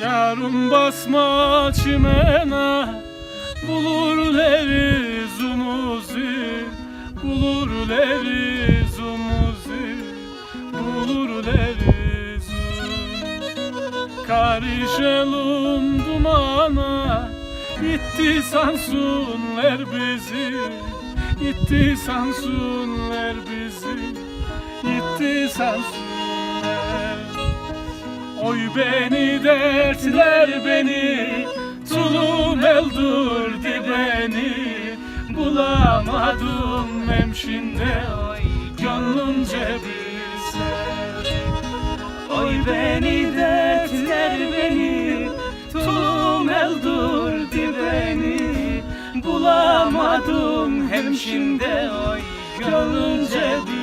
Yarın basma çimena Bulurlar zumuzi Bulurlar zumuzi Bulurlar zum Karışalım dumana Gitti sansunlar bizi Gitti sansunlar bizi Gitti sansunlar Oy beni dertler beni Tulum eldurdi beni. Bulamadım hemşinde Oy gönlüm cebise Oy beni dertler beni Tulum eldurdi beni. Bulamadım hemşinde Oy gönlüm cebise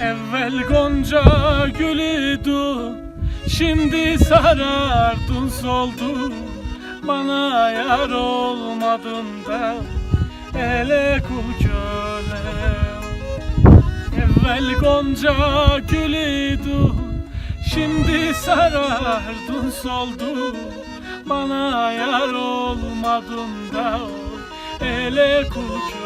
Evvel gonca gülüydü Şimdi sarardın soldu. Bana yar olmadın da Ele kul köle. Evvel gonca gülüydü Şimdi sarardın soldu. Bana yar olmadın da Ele kul köle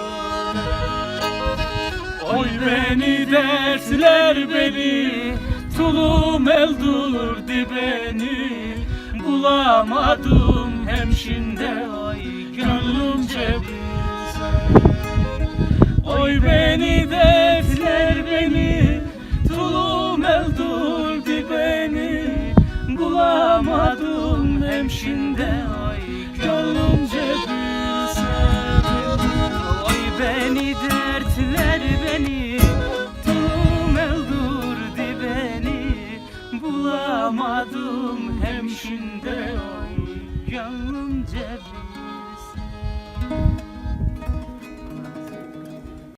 Oy beni dertler beni Tulum eldurdi beni. Bulamadım hemşinde Bulamadım hemşinde oy Gönlüm cebirsin